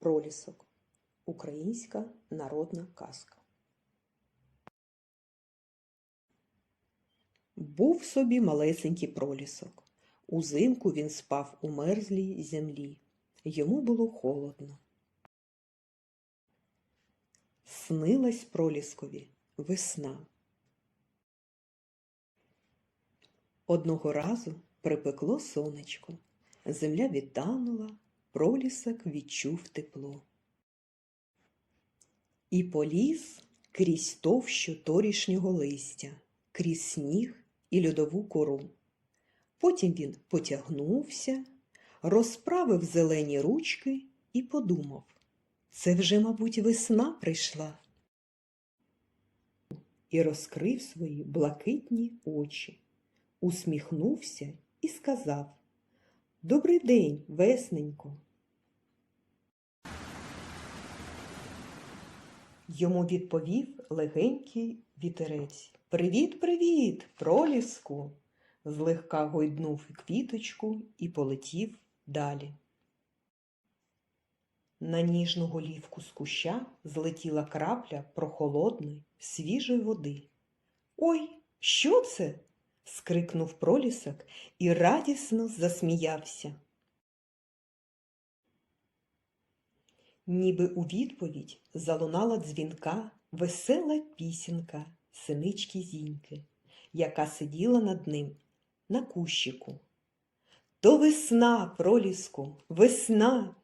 Пролісок. Українська народна казка. Був собі малесенький пролісок. Узимку він спав у мерзлій землі. Йому було холодно. Снилась проліскові весна. Одного разу припекло сонечко. Земля відтанула, пролісок відчув тепло. І поліз крізь товщу торішнього листя, крізь сніг і льодову кору. Потім він потягнувся, розправив зелені ручки і подумав це вже, мабуть, весна прийшла. І розкрив свої блакитні очі, усміхнувся і сказав Добрий день, весненько. Йому відповів легенький вітерець. Привіт, привіт, проліску. Злегка гойднув квіточку і полетів далі. На ніжну голівку з куща злетіла крапля прохолодної, свіжої води. Ой, що це? Скрикнув пролісок і радісно засміявся. Ніби у відповідь залунала дзвінка весела пісенька синички зіньки, яка сиділа над ним на кущику. То весна, проліску, весна,